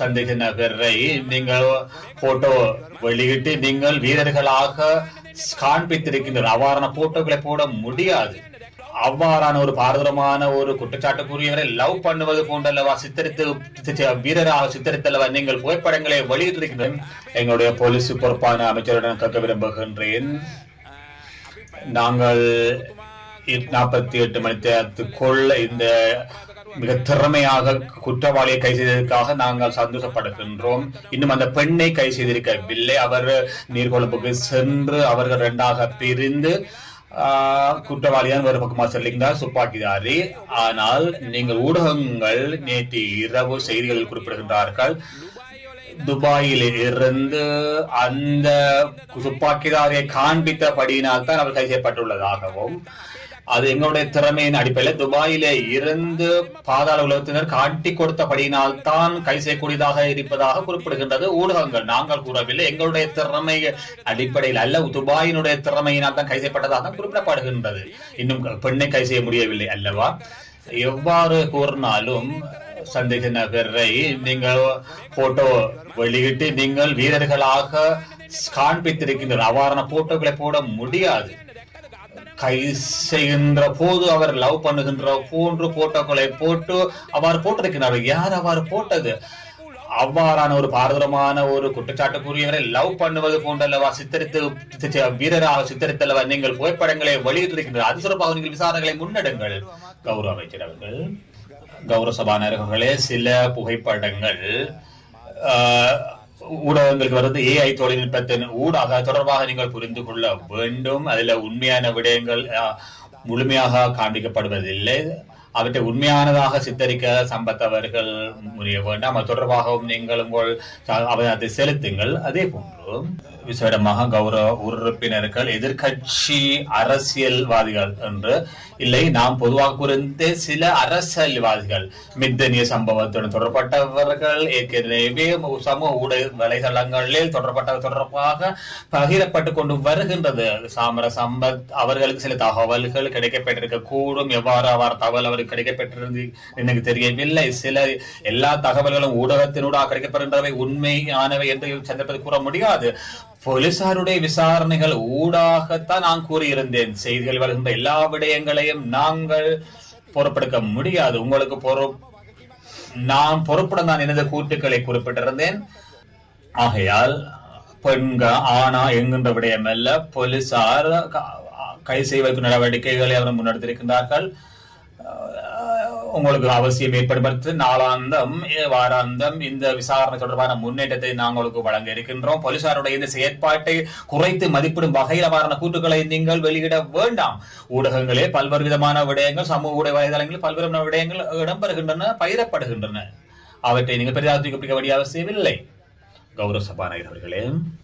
சந்தேக நகரை நீங்கள் போட்டோ வெளியிட்டு நீங்கள் வீரர்களாக காண்பித்திருக்கின்றனர். அவ்வாறான போட்டோக்களை போட முடியாது. அவ்வாறான ஒரு பாரதூரமான ஒரு குற்றச்சாட்டுக்குரியவரை லவ் பண்ணுவது போன்றல்லவா சித்தரித்து வீரராக சித்தரித்தல்லவா நீங்கள் புகைப்படங்களை வெளியிட்டிருக்கின்றன எங்களுடைய போலீஸ் பொறுப்பான அமைச்சருடன் கேட்க விரும்புகின்றேன். நாங்கள் நாற்பத்தி எட்டு மணி நேரத்துக்குள் இந்த மிக திறமையாக குற்றவாளியை கை செய்ததற்காக நாங்கள் சந்தோஷப்படுகின்றோம். இன்னும் அந்த பெண்ணை கை செய்திருக்கவில்லை. அவர் நீர்கொழும்புக்கு சென்று அவர்கள் இரண்டாக பிரிந்து ஆஹ், குற்றவாளியான ஒரு பக்கமா செல்லிங்கார் துப்பாக்கிதாரி. ஆனால் நீங்கள் ஊடகங்கள் நேற்று இரவு செய்திகளில் குறிப்பிடுகின்றார்கள் துபாயில் இருந்து அந்த துப்பாக்கிதாரியை காண்பித்தபடியினால் தான் அவர் கைது செய்யப்பட்டுள்ளதாகவும் அது எங்களுடைய திறமையின் அடிப்படையில் துபாயிலே இருந்து பாதாள உலகத்தினர் காட்டி கொடுத்தபடியினால் தான் கை செய்யக்கூடியதாக இருப்பதாக குறிப்பிடுகின்றது. ஊடகங்கள் நாங்கள் கூறவில்லை. எங்களுடைய திறமை அடிப்படையில் அல்ல துபாயினுடைய திறமையினால் தான் கை செய்யப்பட்டதாக தான் குறிப்பிடப்படுகின்றது. இன்னும் பெண்ணை கை செய்ய முடியவில்லை அல்லவா? எவ்வாறு கூறினாலும் சந்தேக நகரை நீங்கள் போட்டோ வெளியிட்டு நீங்கள் வீரர்களாக காண்பித்திருக்கின்ற அவ்வாறான போட்டோக்களை போட முடியாது. கை செய்கின்ற போது அவர் லவ் பண்ணுகின்ற போன்று போட்டோக்களை போட்டு அவ்வாறு போட்டிருக்கிறார் யார் அவ்வாறு போட்டது? அவ்வாறான ஒரு பாரதூரமான ஒரு குற்றச்சாட்டுக்குரியவரை லவ் பண்ணுவது போன்றல்லவா? சித்தரித்து வீரராக சித்தரித்தல்லவா? நீங்கள் புகைப்படங்களை வெளியிட்டிருக்கின்ற அது சிறப்பாக நீங்கள் விசாரணைகளை முன்னெடுங்கள். கௌரவ அமைச்சர் அவர்கள் கௌரவ சபாநாயகர்களே சில புகைப்படங்கள் ஆஹ், ஊடகங்களுக்கு வருது ஏஐ தொழில்நுட்பத்தின் ஊடாக தொடர்பாக நீங்கள் புரிந்து கொள்ள வேண்டும். அதுல உண்மையான விடயங்கள் முழுமையாக காண்பிக்கப்படுவதில்லை. அவற்றை உண்மையானதாக சித்தரிக்க சம்பத் அவர்கள் முறிய வேண்டாம். அது தொடர்பாகவும் நீங்கள் உங்கள் ச- அவதானத்தை செலுத்துங்கள். அதே போன்று விசேடமாக கௌரவ உறுப்பினர்கள் எதிர்கட்சி அரசியல்வாதிகள் என்று. இல்லை நாம் பொதுவாக குறிந்த சில அரசியல்வாதிகள். மித்தனிய சம்பவத்துடன் தொடர்பட்டவர்கள் ஏற்கனவே சமூக ஊடக வலைதளங்களில் தொடர்பட்ட தொடர்பாக பகிரப்பட்டு கொண்டு வருகின்றது. சாமர சம்பத் அவர்களுக்கு சில தகவல்கள் கிடைக்கப்பட்டிருக்க கூடும் எவ்வாறு அவர் தகவல் அவருக்கு கிடைக்கப்பட்டிருந்து எனக்கு தெரியவில்லை. சில எல்லா தகவல்களும் ஊடகத்தினூடாக கிடைக்கப்படுகின்றவை உண்மையானவை என்று சந்தர்ப்பத்தில் கூற முடியாது. போலீசாருடைய விசாரணைகள் ஊடாகத்தான் நான் கூறியிருந்தேன். செய்திகள் வருகின்ற எல்லா விடயங்களையும் நாங்கள் பொறுப்பெடுக்க முடியாது. உங்களுக்கு பொறு நான் பொறுப்புடன் நான் எனது கூட்டுக்களை குறிப்பிட்டிருந்தேன். ஆகையால் பெண்க ஆனா என்கின்ற விடயம் அல்ல. போலீசார் கை செய்வதற்கு நடவடிக்கைகளை அவர் முன்னெடுத்திருக்கின்றார்கள். உங்களுக்கு அவசியம் ஏற்படுத்தி நாளாந்தம் வாராந்தம் இந்த விசாரணை தொடர்பான முன்னேற்றத்தை நாங்கள் உங்களுக்கு வழங்க இருக்கின்றோம். போலீசாருடைய இந்த செயற்பாட்டை குறைத்து மதிப்பிடும் வகையில் அவ்வாறான கூட்டுகளை நீங்கள் வெளியிட வேண்டாம். ஊடகங்களே பல்வேறு விதமான விடயங்கள் சமூக ஊடக வலைதளங்களில் பல்வேறு விதமான விடயங்கள் இடம்பெறுகின்றன பயிரப்படுகின்றன அவற்றை நீங்கள் பெரிதாக தூக்கப்பிடிக்க வேண்டிய அவசியம் இல்லை கௌரவ சபாநாயகர் அவர்களே.